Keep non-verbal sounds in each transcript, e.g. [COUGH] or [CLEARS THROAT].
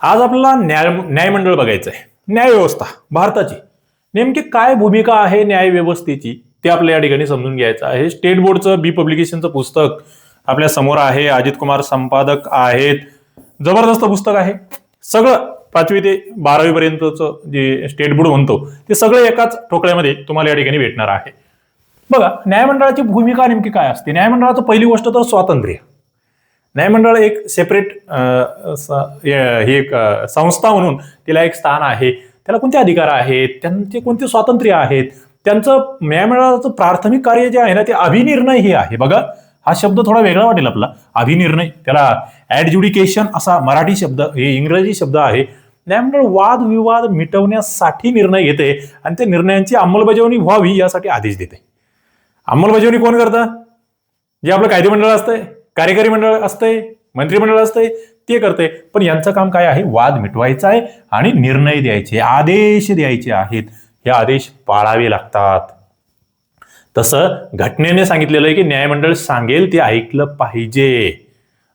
आज आपल्याला न्याय न्यायमंडळ बघायचं आहे न्यायव्यवस्था भारताची. नेमकी काय भूमिका आहे न्याय व्यवस्थेची ते आपल्या या ठिकाणी समजून घ्यायचं आहे. स्टेट बोर्डचं बी पब्लिकेशनचं पुस्तक आपल्यासमोर आहे. अजित कुमार संपादक आहेत. जबरदस्त पुस्तक आहे. सगळं पाचवी ते बारावी पर्यंतचं जे स्टेट बोर्ड म्हणतो ते सगळं एकाच ठोकळ्यामध्ये तुम्हाला या ठिकाणी भेटणार आहे. बघा न्यायमंडळाची भूमिका नेमकी काय असते? न्यायमंडळाचं पहिली गोष्ट तर स्वातंत्र्य. न्यायमंडळ एक सेपरेट हे एक संस्था म्हणून तिला एक स्थान आहे. त्याला कोणते अधिकार आहेत? त्यांचे कोणते स्वातंत्र्य आहेत? त्यांचं न्यायमंडळाचं प्राथमिक कार्य जे आहे ना ते अभिनिर्णय हे आहे. बघा हा शब्द थोडा वेगळा वाटेल आपला. अभिनिर्णय. त्याला ऍडज्युडिकेशन असा मराठी शब्द हे इंग्रजी शब्द आहे. न्यायमंडळ वादविवाद मिटवण्यासाठी निर्णय घेते आणि त्या निर्णयांची अंमलबजावणी व्हावी यासाठी आदेश देते. अंमलबजावणी कोण करतं? जे आपलं कायदेमंडळ असतंय. कार्यकारी मंडळ असतंय मंत्रिमंडळ असतंय ते करते पण यांचं काम काय आहे? वाद मिटवायचा आहे आणि निर्णय द्यायचे आदेश द्यायचे आहेत. हे आदेश पाळावे लागतात. तसं घटनेने सांगितलेलं आहे की न्यायमंडळ सांगेल ते ऐकलं पाहिजे.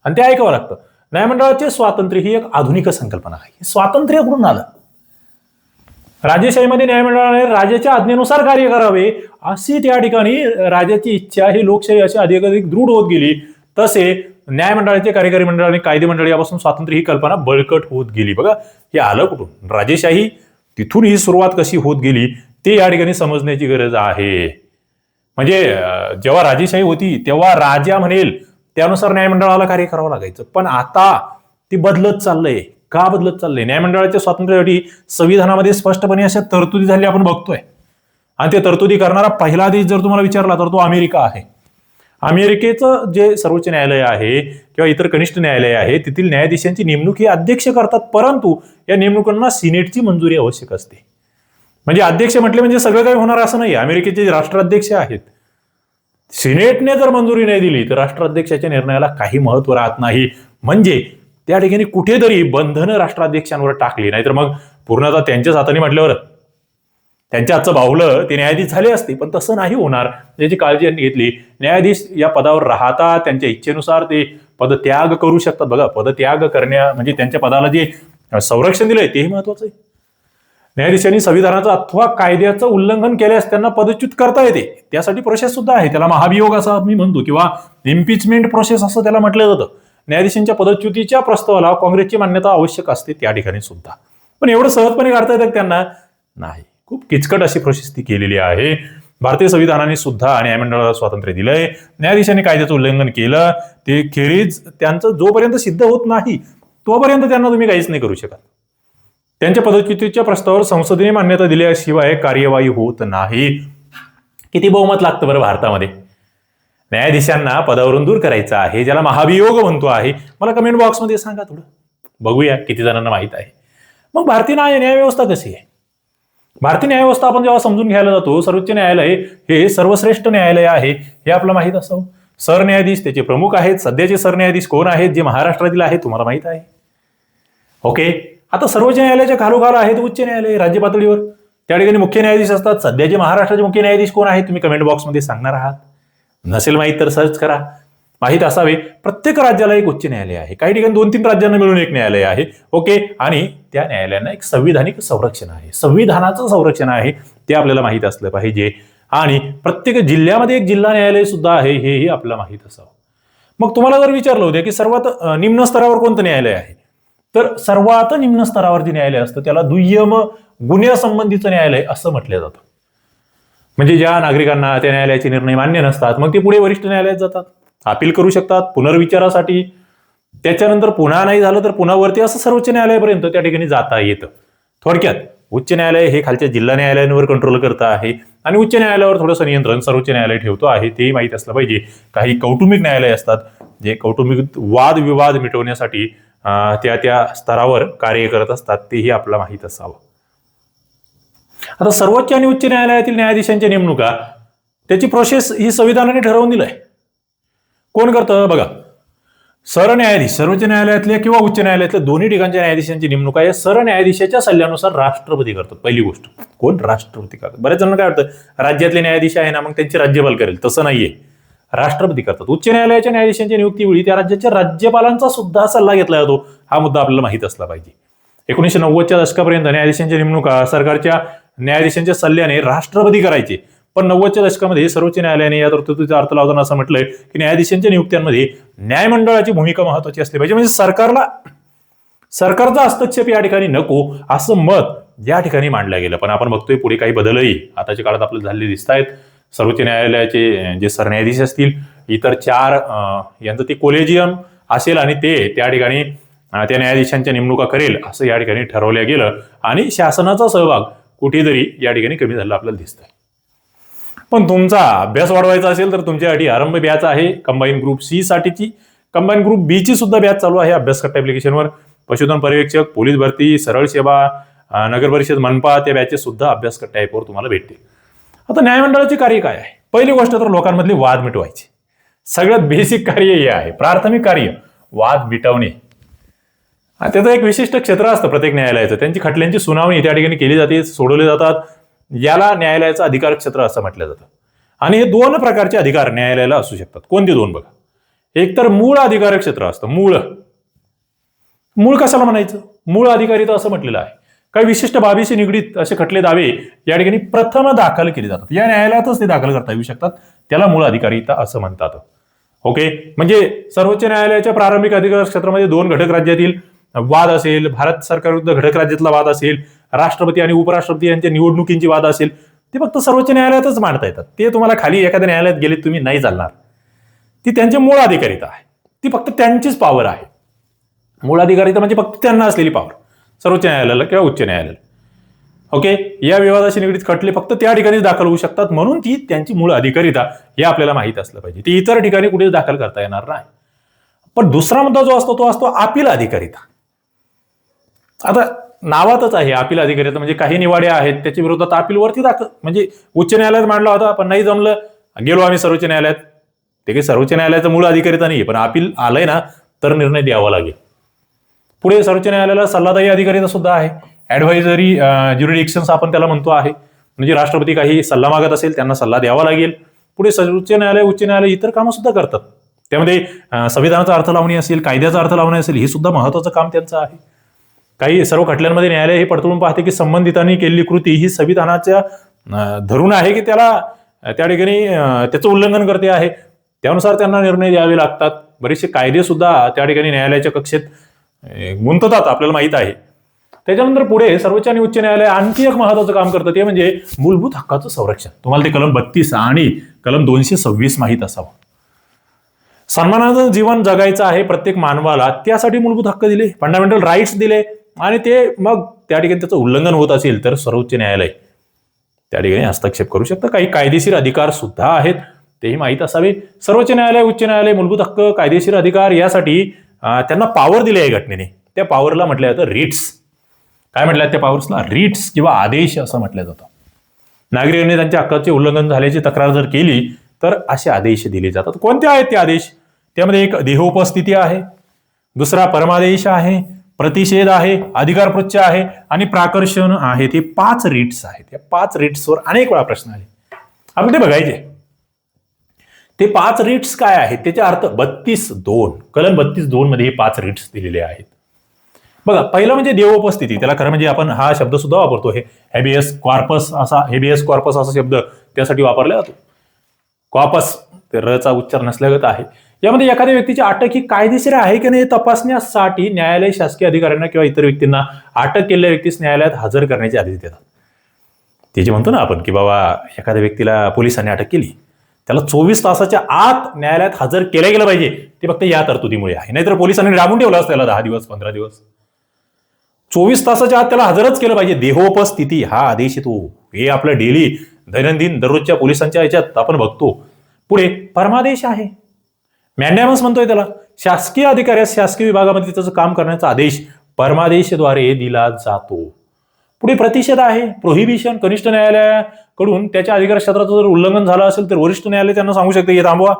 आणि ते ऐकावं लागतं. न्यायमंडळाचे स्वातंत्र्य ही एक आधुनिक संकल्पना आहे. स्वातंत्र्य कुठून आलं. राजेशाहीमध्ये न्यायमंडळाने राजाच्या आज्ञेनुसार कार्य करावे अशी त्या ठिकाणी राजाची इच्छा ही लोकशाही अशी अधिक अधिक दृढ होत गेली. तसे न्यायमंडळाचे कार्यकारी मंडळ आणि कायदे मंडळ यापासून स्वातंत्र्य ही कल्पना बळकट होत गेली. बघा हे आलं कुठून? राजेशाही तिथून ही सुरुवात कशी होत गेली ते या ठिकाणी समजण्याची गरज आहे. म्हणजे जेव्हा राजेशाही होती तेव्हा राजा म्हणेल त्यानुसार न्यायमंडळाला कार्य करावं लागायचं. पण आता ती बदलत चाललंय. का बदलत चाललंय? न्यायमंडळाच्या स्वातंत्र्यासाठी संविधानामध्ये स्पष्टपणे अशा तरतुदी झाली आपण बघतोय. आणि ते तरतुदी करणारा पहिला देश जर तुम्हाला विचारला तर तो अमेरिका आहे. अमेरिकेचं जे सर्वोच्च न्यायालय आहे किंवा इतर कनिष्ठ न्यायालय आहे तेथील न्यायाधीशांची नेमणूक ही अध्यक्ष करतात. परंतु या नेमणुकांना सिनेटची मंजुरी आवश्यक असते. म्हणजे अध्यक्ष म्हटले म्हणजे सगळं काही होणार असं नाही. अमेरिकेचे राष्ट्राध्यक्ष आहेत सिनेटने जर मंजुरी नाही दिली तर राष्ट्राध्यक्षाच्या निर्णयाला काही महत्त्व राहत नाही. म्हणजे त्या ठिकाणी कुठेतरी बंधनं राष्ट्राध्यक्षांवर टाकली नाहीतर मग पूर्णतः त्यांच्याच हाताने म्हटल्यावर त्यांच्या आजचं बाहुलं ते न्यायाधीश झाले असते पण तसं नाही होणार. म्हणजे याची काळजी यांनी घेतली न्यायाधीश या पदावर राहतात त्यांच्या इच्छेनुसार ते पदत्याग करू शकतात. बघा पदत्याग करण्या म्हणजे त्यांच्या पदाला जे संरक्षण दिलंय तेही महत्वाचं आहे. न्यायाधीशांनी संविधानाचं अथवा कायद्याचं उल्लंघन केल्यास त्यांना पदच्युत करता येते. त्यासाठी प्रोसेस सुद्धा आहे. त्याला महाभियोग असं मी म्हणतो किंवा इम्पिचमेंट प्रोसेस असं त्याला म्हटलं जातं. न्यायाधीशांच्या पदच्युतीच्या प्रस्तावाला काँग्रेसची मान्यता आवश्यक असते त्या ठिकाणी सुद्धा. पण एवढं सहजपणे काढता येतं त्यांना? नाही. खूप किचकट अशी प्रोसेस ती केलेली आहे. भारतीय संविधानाने सुद्धा न्यायमंडळाला स्वातंत्र्य दिलंय. न्यायाधीशांनी कायद्याचं उल्लंघन केलं. ते खेरीज त्यांचं जोपर्यंत सिद्ध होत नाही तोपर्यंत त्यांना तुम्ही काहीच नाही करू शकत. त्यांच्या पदच्युतीच्या प्रस्तावावर संसदेने मान्यता दिल्याशिवाय कार्यवाही होत नाही. किती बहुमत लागतं बरं भारतामध्ये? न्यायाधीशांना पदावरून दूर करायचं आहे ज्याला महाभियोग म्हणतो आहे. मला कमेंट बॉक्समध्ये सांगा थोडं. बघूया किती जणांना माहीत आहे. मग भारतीय न्याय न्यायव्यवस्था कशी आहे? भारतीय न्यायव्यवस्था आपण जेव्हा समजून घ्यायला जातो सर्वोच्च न्यायालय हे सर्वश्रेष्ठ न्यायालय आहे हे आपलं माहीत असावं सरन्यायाधीश त्याचे प्रमुख आहेत सध्याचे सरन्यायाधीश कोण आहेत जे महाराष्ट्रातील आहेत तुम्हाला माहीत आहे. ओके? आता सर्वोच्च न्यायालयाच्या खालोखाल आहेत उच्च न्यायालय राज्य पातळीवर. त्या ठिकाणी मुख्य न्यायाधीश असतात सध्याचे महाराष्ट्राचे मुख्य न्यायाधीश कोण आहेत तुम्ही कमेंट बॉक्समध्ये सांगणार आहात. नसेल माहीत तर सर्च करा. माहीत असावे. प्रत्येक राज्याला एक उच्च न्यायालय आहे. काही ठिकाणी दोन तीन राज्यांना मिळून एक न्यायालय आहे. ओके? आणि त्या न्यायालयांना एक संविधानिक संरक्षण आहे. संविधानाचं संरक्षण आहे. ते आपल्याला माहीत असलं पाहिजे. आणि प्रत्येक जिल्ह्यामध्ये एक जिल्हा न्यायालय सुद्धा आहे हेही आपल्याला माहीत असावं. मग तुम्हाला जर विचारलं होतं की सर्वात निम्न स्तरावर कोणतं न्यायालय आहे? तर सर्वात निम्न स्तरावर जे न्यायालय असतं त्याला दुय्यम गुन्ह्यासंबंधीचं न्यायालय असं म्हटलं जातं. म्हणजे ज्या नागरिकांना त्या न्यायालयाचे निर्णय मान्य नसतात मग ते पुढे वरिष्ठ न्यायालयात जातात. अपील करू शकतात पुनर्विचारासाठी. त्याच्यानंतर पुन्हा नाही झालं तर पुन्हा वरती असं सर्वोच्च न्यायालयापर्यंत त्या ठिकाणी जाता येतं. थोडक्यात उच्च न्यायालय हे खालच्या जिल्हा न्यायालयांवर कंट्रोल करतं आहे आणि उच्च न्यायालयावर थोडंसं नियंत्रण सर्वोच्च न्यायालय ठेवतो आहे तेही माहीत असलं पाहिजे. काही कौटुंबिक न्यायालय असतात जे कौटुंबिक वाद विवाद मिटवण्यासाठी त्या त्या स्तरावर कार्य करत असतात तेही आपल्याला माहीत असावं. आता सर्वोच्च आणि उच्च न्यायालयातील न्यायाधीशांच्या नेमणुका त्याची प्रोसेस ही संविधानाने ठरवून दिलंय. कोण करतं? बघा. सरन्यायाधीश सर्वोच्च न्यायालयातल्या किंवा उच्च न्यायालयातल्या दोन्ही ठिकाणच्या न्यायाधीशांची नेमणूक आहे. सरन्यायाधीशाच्या सल्ल्यानुसार राष्ट्रपती करतात पहिली गोष्ट. कोण? राष्ट्रपती करतात. बऱ्याच जणांना काय वाटतं? राज्यातले न्यायाधीश आहे ना मग त्यांचे राज्यपाल करेल. तसं नाहीये. राष्ट्रपती करतात. उच्च न्यायालयाच्या न्यायाधीशांच्या नियुक्तीवेळी त्या राज्याच्या राज्यपालांचा सुद्धा सल्ला घेतला जातो. हा मुद्दा आपल्याला माहीत असला पाहिजे. एकोणीसशे नव्वदच्या दशकापर्यंत न्यायाधीशांच्या नेमणुका सरकारच्या न्यायाधीशांच्या सल्ल्याने राष्ट्रपती करायचे. पण नव्वदच्या दशकामध्ये सर्वोच्च न्यायालयाने या तरतुदीचा अर्थ लावताना असं म्हटलंय की न्यायाधीशांच्या नियुक्त्यांमध्ये न्यायमंडळाची भूमिका महत्वाची असली पाहिजे. म्हणजे सरकारला सरकारचा हस्तक्षेप या ठिकाणी नको असं मत या ठिकाणी मांडलं गेलं. पण आपण बघतोय पुढे काही बदलही आताच्या काळात आपल्याला झालेले दिसत आहेत सर्वोच्च न्यायालयाचे जे सरन्यायाधीश असतील इतर चार अं, यांचं ते कोलेजियम असेल आणि ते त्या ठिकाणी त्या न्यायाधीशांच्या नेमणुका करेल असं या ठिकाणी ठरवलं गेलं. आणि शासनाचा सहभाग कुठेतरी या ठिकाणी कमी झाला आपल्याला दिसतंय. पण तुमचा अभ्यास वाढवायचा असेल तर तुमच्यासाठी आरंभ बॅच आहे. कंबाईन ग्रुप सी साठीची. कंबाईन ग्रुप बी ची सुद्धा बॅच चालू आहे अभ्यास कट्टा ऍप्लिकेशनवर पशुधन पर्यवेक्षक पोलीस भरती सरळ सेवा नगर परिषद मनपा त्या बॅचेस सुद्धा अभ्यास कट्टा ॲपवर तुम्हाला भेटतील. आता न्यायमंडळाचे कार्य काय आहे? पहिली गोष्ट तर लोकांमधले वाद मिटवायचे. सगळ्यात बेसिक कार्य हे आहे. प्राथमिक कार्य वाद मिटवणे. त्याचं एक विशिष्ट क्षेत्र असतं प्रत्येक न्यायालयाचं. त्यांची खटल्यांची सुनावणी त्या ठिकाणी केली जाते सोडवले जातात. याला न्यायालयाचं अधिकार क्षेत्र असं म्हटलं जातं. आणि हे दोन प्रकारचे अधिकार न्यायालयाला असू शकतात. कोणते दोन बघा? एक तर मूळ अधिकार क्षेत्र असतं. मूळ. मूळ कशाला म्हणायचं? मूळ अधिकारी तर असं म्हटलेलं आहे. काही विशिष्ट बाबीशी निगडीत असे खटले दावे या ठिकाणी प्रथम दाखल केले जातात. या न्यायालयातच ते दाखल करता येऊ शकतात. त्याला मूळ अधिकारिता असं म्हणतात. ओके? म्हणजे सर्वोच्च न्यायालयाच्या प्रारंभिक अधिकार क्षेत्रामध्ये दोन घटक राज्यातील वाद असेल भारत सरकारविरुद्ध घटक राज्यातला वाद असेल राष्ट्रपती आणि उपराष्ट्रपती यांच्या निवडणुकींची वाद असेल ते फक्त सर्वोच्च न्यायालयातच मांडता येतात. ते तुम्हाला खाली एखाद्या न्यायालयात गेले तुम्ही नाही चालणार. ती त्यांची मूळ अधिकारिता आहे. ती फक्त त्यांचीच पॉवर आहे. मूळ अधिकारिता म्हणजे फक्त त्यांना असलेली पॉवर सर्वोच्च न्यायालयाला किंवा उच्च न्यायालयाला. ओके या विवादाशी निगडीत खटले फक्त त्या ठिकाणीच दाखल होऊ शकतात म्हणून ती त्यांची मूळ अधिकारिता हे आपल्याला माहीत असलं पाहिजे. ती इतर ठिकाणी कुठेच दाखल करता येणार नाही. पण दुसरा मुद्दा जो असतो तो असतो अपील अधिकारिता. आता नावातच आहे अपील अधिकारी. म्हणजे काही निवाड्या आहेत त्याच्या विरोधात अपीलवरती दाखल म्हणजे उच्च न्यायालयात मांडला होता पण नाही जमलं. गेलो आम्ही सर्वोच्च न्यायालयात. ते काही सर्वोच्च न्यायालयाचा मूळ अधिकारीता नाही पण अपील आलंय ना तर निर्णय द्यावा लागेल. पुढे सर्वोच्च न्यायालयाला सल्लादायी अधिकारीता सुद्धा आहे. ऍडव्हायझरी ज्युरिडिक्शन्स आपण त्याला म्हणतो आहे. म्हणजे राष्ट्रपती काही सल्ला मागत असेल त्यांना सल्ला द्यावा लागेल. पुढे सर्वोच्च न्यायालय उच्च न्यायालय इतर कामं सुद्धा करतात. त्यामध्ये संविधानाचा अर्थ लावणी असेल कायद्याचा अर्थ लावणी असेल हे सुद्धा महत्वाचं काम त्यांचं आहे. काही सर्व खटल्यांमध्ये न्यायालय हे पडताळून पाहते की संबंधितांनी केलेली कृती ही संविधानाच्या धरून आहे की त्याला त्या ठिकाणी त्याचं उल्लंघन करते आहे. त्यानुसार त्यांना निर्णय द्यावे लागतात. बरेचसे कायदे सुद्धा त्या ठिकाणी न्यायालयाच्या कक्षेत गुंततात आपल्याला माहीत आहे. त्याच्यानंतर पुढे सर्वोच्च आणि उच्च न्यायालय आणखी एक महत्वाचं काम करतं ते म्हणजे मूलभूत हक्काचं संरक्षण. तुम्हाला ते कलम बत्तीस आणि कलम दोनशे सव्वीस माहीत असावं. सन्मानाचं जीवन जगायचं आहे प्रत्येक मानवाला त्यासाठी मूलभूत हक्क दिले. फंडामेंटल राईट्स दिले. आणि ते मग त्या ठिकाणी त्याचं उल्लंघन होत असेल तर सर्वोच्च न्यायालय त्या ठिकाणी हस्तक्षेप करू शकतं. काही कायदेशीर अधिकार सुद्धा आहेत तेही माहीत असावे सर्वोच्च न्यायालय उच्च न्यायालय मूलभूत हक्क कायदेशीर अधिकार यासाठी त्यांना पॉवर दिली आहे घटनेने. त्या पॉवरला म्हटलं जातं रिट्स काय म्हटलं त्या पॉवर्सला रिट्स किंवा आदेश असं म्हटलं जातं. नागरिकांनी त्यांच्या हक्काचे उल्लंघन झाल्याची तक्रार जर केली तर असे आदेश दिले जातात. कोणते आहेत ते आदेश? त्यामध्ये एक देहोपस्थिती आहे दुसरा परमादेश आहे प्रतिषेध आहे अधिकारपृच्छ आहे आणि प्राकर्षण आहे. ते पाच रिट्स आहेत. या पाच रिट्सवर अनेक वेळा प्रश्न आले. आपण ते बघायचे. ते पाच रिट्स काय आहेत? त्याचे अर्थ बत्तीस दोन. कलम बत्तीस दोन मध्ये हे पाच रिट्स दिलेले आहेत. बघा पहिलं म्हणजे देवोपस्थिती त्याला खरं म्हणजे आपण हा शब्द सुद्धा वापरतो. हे हेबियस कॉर्पस असा हेबियस कॉर्पस असा शब्द त्यासाठी वापरला जातो. कॉपस ते रचा उच्चार नसल्यागत आहे. यामध्ये एखाद्या व्यक्तीची अटक ही कायदेशीर आहे की नाही तपासण्यासाठी न्यायालय शासकीय अधिकाऱ्यांना किंवा इतर व्यक्तींना अटक केलेल्या व्यक्तीस न्यायालयात हजर करण्याचे आदेश देतात. ते जे म्हणतो ना आपण की बाबा एखाद्या व्यक्तीला पोलिसांनी अटक केली त्याला चोवीस तासाच्या आत न्यायालयात हजर केलं गेलं पाहिजे. ते फक्त या तरतुदीमुळे आहे. नाहीतर पोलिसांनी डांबून ठेवलं असतं त्याला दहा दिवस पंधरा दिवस. चोवीस तासाच्या आत त्याला हजरच केलं पाहिजे. देहोपस्थिती हा आदेश येतो. हे आपलं डेली दैनंदिन दररोजच्या पोलिसांच्या याच्यात आपण बघतो. पुढे परमादेश आहे. मॅन्डॅमस म्हणतोय त्याला. शासकीय अधिकाऱ्यास शासकीय विभागामध्ये त्याचं काम करण्याचा आदेश परमादेशद्वारे दिला जातो. पुढे प्रतिषेध आहे. प्रोहिबिशन कनिष्ठ न्यायालयाकडून त्याच्या अधिकार क्षेत्राचं जर उल्लंघन झालं असेल तर वरिष्ठ न्यायालय त्यांना सांगू शकते हे थांबवा.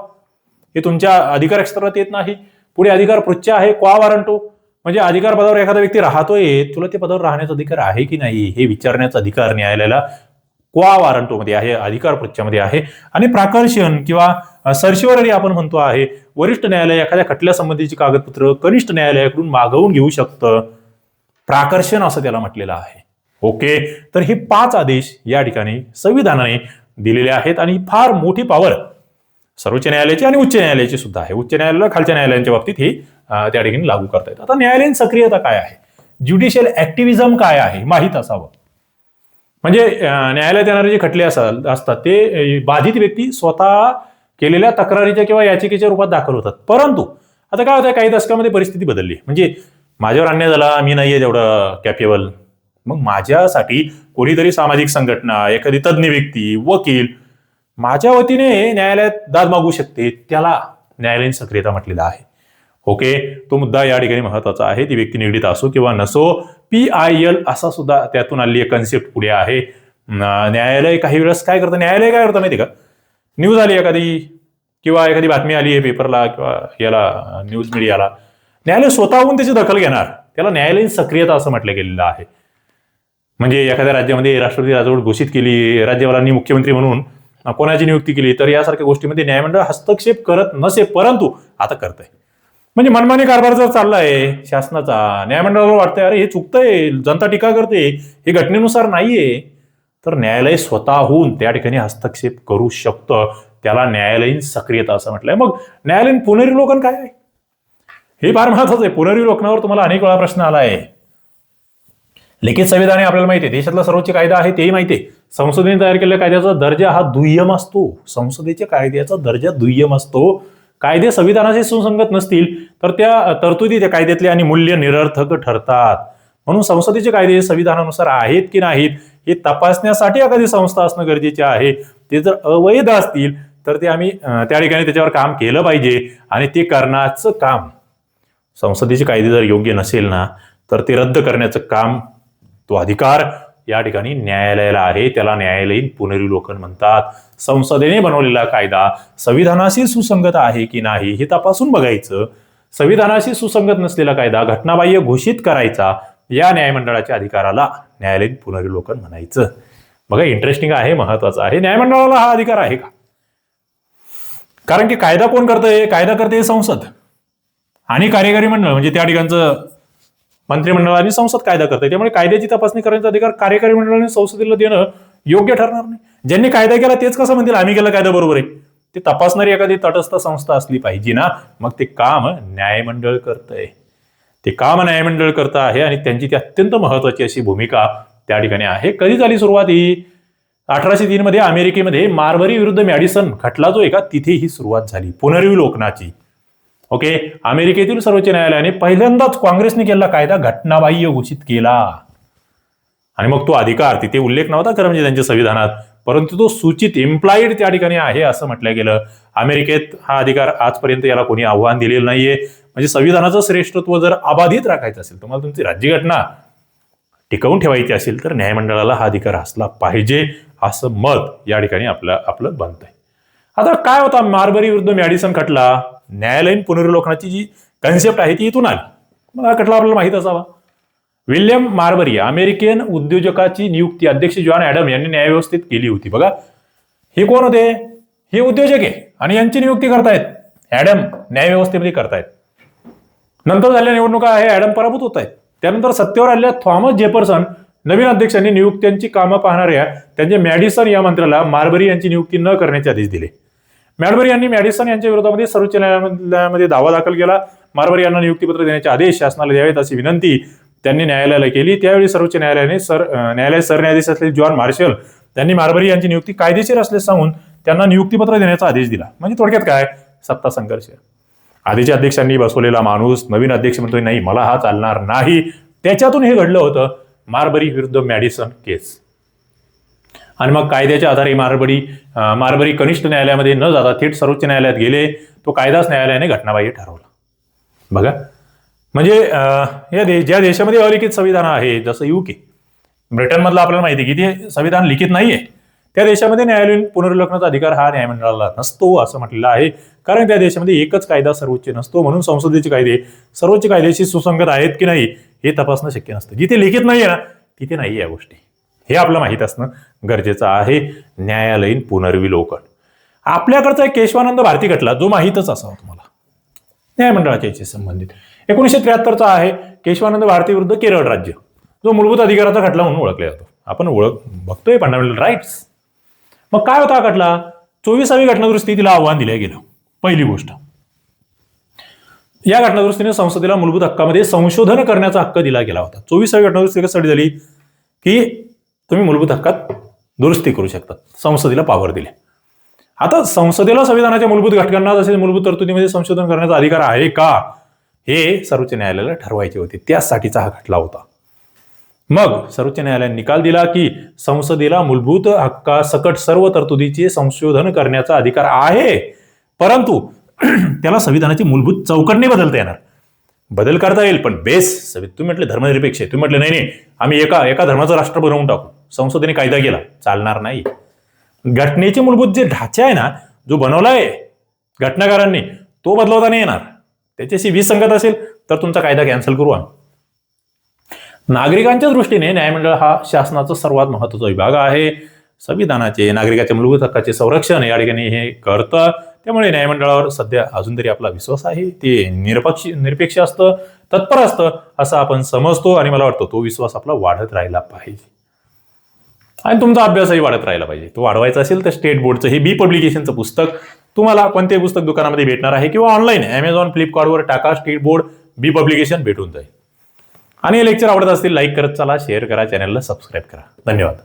हे तुमच्या अधिकार क्षेत्रात येत नाही. पुढे अधिकार पृच्छ आहे. क्वा वारंटो? म्हणजे अधिकार पदावर एखादा व्यक्ती राहतोय तुला ते पदावर राहण्याचा अधिकार आहे की नाही हे विचारण्याचा अधिकार न्यायालयाला क्वा वारंटोमध्ये आहे अधिकार पृच्छामध्ये आहे. आणि प्राकर्षण किंवा सर्शिवररी आपण म्हणतो आहे वरिष्ठ न्यायालय एखाद्या खटल्यासंबंधीची कागदपत्र कनिष्ठ न्यायालयाकडून मागवून घेऊ शकतं. प्राकर्षण असं त्याला म्हटलेलं आहे. ओके? तर हे पाच आदेश या ठिकाणी संविधानाने दिलेले आहेत आणि फार मोठी पॉवर सर्वोच्च न्यायालयाची आणि उच्च न्यायालयाची सुद्धा आहे. उच्च न्यायालयाला खालच्या न्यायालयांच्या बाबतीत ही त्या ठिकाणी लागू करता येतात. आता न्यायालयीन सक्रियता काय आहे? ज्युडिशियल ऍक्टिव्हिझम काय आहे? माहीत असावं. म्हणजे न्यायालयात येणारे जे खटले असाल असतात ते बाधित व्यक्ती स्वतः केलेल्या तक्रारीच्या किंवा याचिकेच्या रूपात दाखल होतात. परंतु आता काय होतं काही दशकामध्ये परिस्थिती बदलली. म्हणजे माझ्यावर अन्याय झाला मी नाहीये तेवढं कॅपेबल मग माझ्यासाठी कोणीतरी सामाजिक संघटना एखादी तज्ज्ञ व्यक्ती वकील माझ्या वतीने न्यायालयात दाद मागू शकते त्याला न्यायालयीन सक्रियता म्हटलेला आहे. ओके? तो मुद्दा या ठिकाणी महत्त्वाचा आहे. ती व्यक्ती निगडीत असो किंवा नसो पी आय एल असा सुद्धा त्यातून आलेली कन्सेप्ट पुढे आहे. न्यायालय काही वेळेस काय करतं? न्यायालय काय करतं माहिती का? न्यूज आली एखादी किंवा एखादी बातमी आली आहे पेपरला किंवा याला न्यूज मीडियाला न्यायालय स्वतःहून त्याची दखल घेणार. त्याला न्यायालयीन सक्रियता असं म्हटलं गेलेलं आहे. म्हणजे एखाद्या राज्यामध्ये राष्ट्रपती राजवट घोषित केली राज्यपालांनी मुख्यमंत्री म्हणून कोणाची नियुक्ती केली तर यासारख्या गोष्टीमध्ये न्यायमंडळ हस्तक्षेप करत नसे परंतु आता करतंय. म्हणजे मनमानी कारभार जर चाललाय शासनाचा न्यायमंडळाला वाटतंय अरे हे चुकतंय जनता टीका करते हे घटनेनुसार नाहीये तर न्यायालय स्वतःहून त्या ठिकाणी हस्तक्षेप करू शकतं. त्याला न्यायालयीन सक्रियता असं म्हटलंय. मग न्यायालयीन पुनर्विलोकन काय आहे? हे फार महत्वाचं आहे. पुनर्विलोकनावर तुम्हाला अनेक वेळा प्रश्न आला आहे लिखित संविधान हे आपल्याला माहिती आहे. देशातला सर्वोच्च कायदा आहे तेही माहिती आहे. संसदेने तयार केलेल्या कायद्याचा दर्जा हा दुय्यम असतो. संसदेच्या कायद्याचा दर्जा दुय्यम असतो. कायदे संविधानाशी सुसंगत नसतील तर त्या तरतुदी त्या कायद्यातले आणि मूल्य निरर्थक ठरतात. म्हणून संसदेचे कायदे हे संविधानानुसार आहेत की नाहीत हे तपासण्यासाठी एखादी संस्था असणं गरजेचे आहे. ते जर अवैध असतील तर ते आम्ही त्या ठिकाणी त्याच्यावर काम केलं पाहिजे आणि ते करण्याचं काम. संसदेचे कायदे जर योग्य नसेल ना तर ते रद्द करण्याचं काम तो अधिकार या ठिकाणी न्यायालयाला आहे. त्याला न्यायालयीन पुनर्विलोकन म्हणतात. संसदेने बनवलेला कायदा संविधानाशी सुसंगत आहे की नाही हे तपासून बघायचं. संविधानाशी सुसंगत नसलेला कायदा घटनाबाह्य घोषित करायचा या न्यायमंडळाच्या अधिकाराला न्यायालयीन पुनर्विलोकन म्हणायचं. बघा इंटरेस्टिंग आहे महत्वाचं आहे. न्यायमंडळाला हा अधिकार आहे का? कारण की कायदा कोण करतंय? कायदा करते संसद आणि कार्यकारी मंडळ म्हणजे त्या ठिकाणचं मंत्रिमंडळ आणि संसद कायदा करते. त्यामुळे कायद्याची तपासणी करण्याचा अधिकार कार्यकारी मंडळाने संसदेला देणं योग्य ठरणार नाही. ज्यांनी कायदा केला तेच कसं म्हणतील? आम्ही केला कायदा बरोबर आहे. ते तपासणारी एखादी तटस्थ संस्था असली पाहिजे ना मग ते काम न्यायमंडळ करतंय. ते काम न्यायमंडळ करत आहे आणि त्यांची ती अत्यंत महत्वाची अशी भूमिका त्या ठिकाणी आहे. कधी झाली सुरुवात ही? अठराशे तीन मध्ये अमेरिकेमध्ये मार्बरी विरुद्ध मॅडिसन खटला जो आहे का तिथे ही सुरुवात झाली. पुनर्विलोकनाची. ओके? अमेरिकेतील सर्वोच्च न्यायालयाने पहिल्यांदाच काँग्रेसने केलेला कायदा घटनाबाह्य घोषित केला. आणि मग तो अधिकार तिथे उल्लेख नव्हता खरं म्हणजे त्यांच्या संविधानात परंतु तो सूचित इम्प्लाइड त्या ठिकाणी आहे असं म्हटलं गेलं. अमेरिकेत हा अधिकार आजपर्यंत याला कोणी आव्हान दिलेलं नाहीये. म्हणजे संविधानाचं श्रेष्ठत्व जर अबाधित राखायचं असेल तुम्हाला तुमची राज्यघटना टिकवून ठेवायची असेल तर न्यायमंडळाला हा अधिकार असला पाहिजे असं मत या ठिकाणी आपलं आपलं बनतंय. आता काय होता? मार्बरी विरुद्ध मॅडिसन खटला. न्यायालयीन पुनर्विलोकनाची जी कन्सेप्ट आहे ती इथून आली. मला कटला खटला आपल्याला माहीत असावा. विल्यम मार्बरी अमेरिकन उद्योजकाची नियुक्ती अध्यक्ष जॉन ॲडम यांनी न्यायव्यवस्थेत केली होती. बघा हे कोण होते? हे उद्योजक आहे आणि यांची नियुक्ती करतायत. ॲडम न्यायव्यवस्थेमध्ये करतायत. नंतर झालेल्या निवडणुका हे ॲडम पराभूत होत आहेत त्यानंतर सत्तेवर आलेल्या थॉमस जेफरसन नवीन अध्यक्षांनी नियुक्त्यांची कामं पाहणाऱ्या त्यांच्या मॅडिसन या मंत्र्याला मार्बरी यांची नियुक्ती न करण्याचे आदेश दिले. मॅडबरी यांनी मॅडिसन यांच्या विरोधामध्ये सर्वोच्च न्यायालयामध्ये दावा दाखल केला. मारबरी यांना नियुक्तीपत्र देण्याचे आदेश शासनाला द्यावेत अशी विनंती त्यांनी न्यायालयाला केली. त्यावेळी सर्वोच्च न्यायालयाने सर न्यायालय सरन्यायाधीश असलेले जॉन मार्शल त्यांनी मार्बरी यांची नियुक्ती कायदेशीर असले सांगून त्यांना नियुक्तीपत्र देण्याचा आदेश दिला. म्हणजे थोडक्यात काय? सत्ता संघर्ष. आधीच्या अध्यक्षांनी बसवलेला माणूस नवीन अध्यक्ष म्हणतोय नाही मला हा चालणार नाही. त्याच्यातून हे घडलं होतं मार्बरी विरुद्ध मॅडिसन केस. आणि मग कायद्याच्या आधारे मारबडी मारबडी मारबरी कनिष्ठ न्यायालयामध्ये न जाता थेट सर्वोच्च न्यायालयात गेले तो कायदाच न्यायालयाने घटनाबाह्य ठरवला. बघा. म्हणजे या दे ज्या देशामध्ये अलिखित संविधान आहे जसं युके ब्रिटनमधलं आपल्याला माहिती आहे की ते संविधान लिखित नाहीये. त्या देशामध्ये न्यायालयीन पुनर्विलोकनाचा अधिकार हा न्यायमंडळाला नसतो असं म्हटलेलं आहे. कारण त्या देशामध्ये एकच कायदा सर्वोच्च नसतो म्हणून संसदेचे कायदे सर्वोच्च कायद्याशी सुसंगत आहेत की नाही हे तपासणं शक्य नसतं. जिथे लिखित नाहीये ना तिथे नाही या गोष्टी. हे आपलं माहीत असणं गरजेचं आहे. न्यायालयीन पुनर्विलोकन. आपल्याकडचा एक केशवानंद भारती खटला जो माहीतच असावा तुम्हाला. न्यायमंडळाच्या याशी संबंधित. एकोणीसशे त्र्याहत्तरचा आहे केशवानंद भारती विरुद्ध केरळ राज्य. जो मूलभूत अधिकाराचा खटला म्हणून ओळखला जातो. आपण ओळख बघतोय फंडामेंटल राईट्स मग काय होता खटला? चोवीसावी घटनादुरुस्ती तिला आव्हान दिलं गेलं. पहिली गोष्ट. या घटनादुरुस्तीने संसदेला मूलभूत हक्कामध्ये संशोधन करण्याचा हक्क दिला गेला होता. चोवीसावी घटनादुरुस्ती कशासाठी झाली? की तुम्ही मूलभूत हक्कात दुरुस्ती करू शकता. संसदेला पावर दिले. आता संसदेला संविधानाच्या मूलभूत घटकांना जसे मूलभूत तरतुदीमध्ये संशोधन करण्याचा अधिकार आहे का? हे सर्वोच्च न्यायालयाला ठरवायचे होते. त्यासाठीचा हा खटला होता. मग सर्वोच्च न्यायालयाने निकाल दिला की संसदेला मूलभूत हक्कासकट सर्व तरतुदीचे संशोधन करण्याचा अधिकार आहे. परंतु [CLEARS THROAT] त्याला संविधानाची मूलभूत चौकट नाही बदलता येणार. बदल करता येईल पण बेस तुम्ही म्हटले धर्मनिरपेक्ष तुम्ही म्हटले नाही नाही आम्ही एका एका धर्माचं राष्ट्र बनवून टाकू. संसदेने कायदा केला. चालणार नाही. घटनेचे मूलभूत जे ढाचा आहे ना जो बनवलाय घटनाकारांनी तो बदलवता नाही येणार. त्याच्याशी विसंगत असेल तर तुमचा कायदा कॅन्सल करू आम्ही. नागरिकांच्या दृष्टीने न्यायमंडळ हा शासनाचा सर्वात महत्त्वाचा विभाग आहे. संविधानाचे नागरिकाच्या मूलभूत हक्काचे संरक्षण या ठिकाणी हे करतं. त्यामुळे न्यायमंडळावर सध्या अजून तरी आपला विश्वास आहे. ते निरपक्ष निरपेक्ष असतं तत्पर असतं असं आपण समजतो आणि मला वाटतं तो विश्वास आपला वाढत राहिला पाहिजे. आणि तुमचा अभ्यासही वाढत राहिला पाहिजे. तो वाढवायचा असेल तर स्टेट बोर्डचं हे बी पब्लिकेशनचं पुस्तक तुम्हाला कोणत्याही पुस्तक दुकानामध्ये भेटणार आहे किंवा ऑनलाईन अमेझॉन फ्लिपकार्टवर टाका स्टेट बोर्ड बी पब्लिकेशन भेटून जाईल. आणि हे लेक्चर आवडत असतील लाईक करत चला शेअर करा चॅनलला सबस्क्राईब करा. धन्यवाद.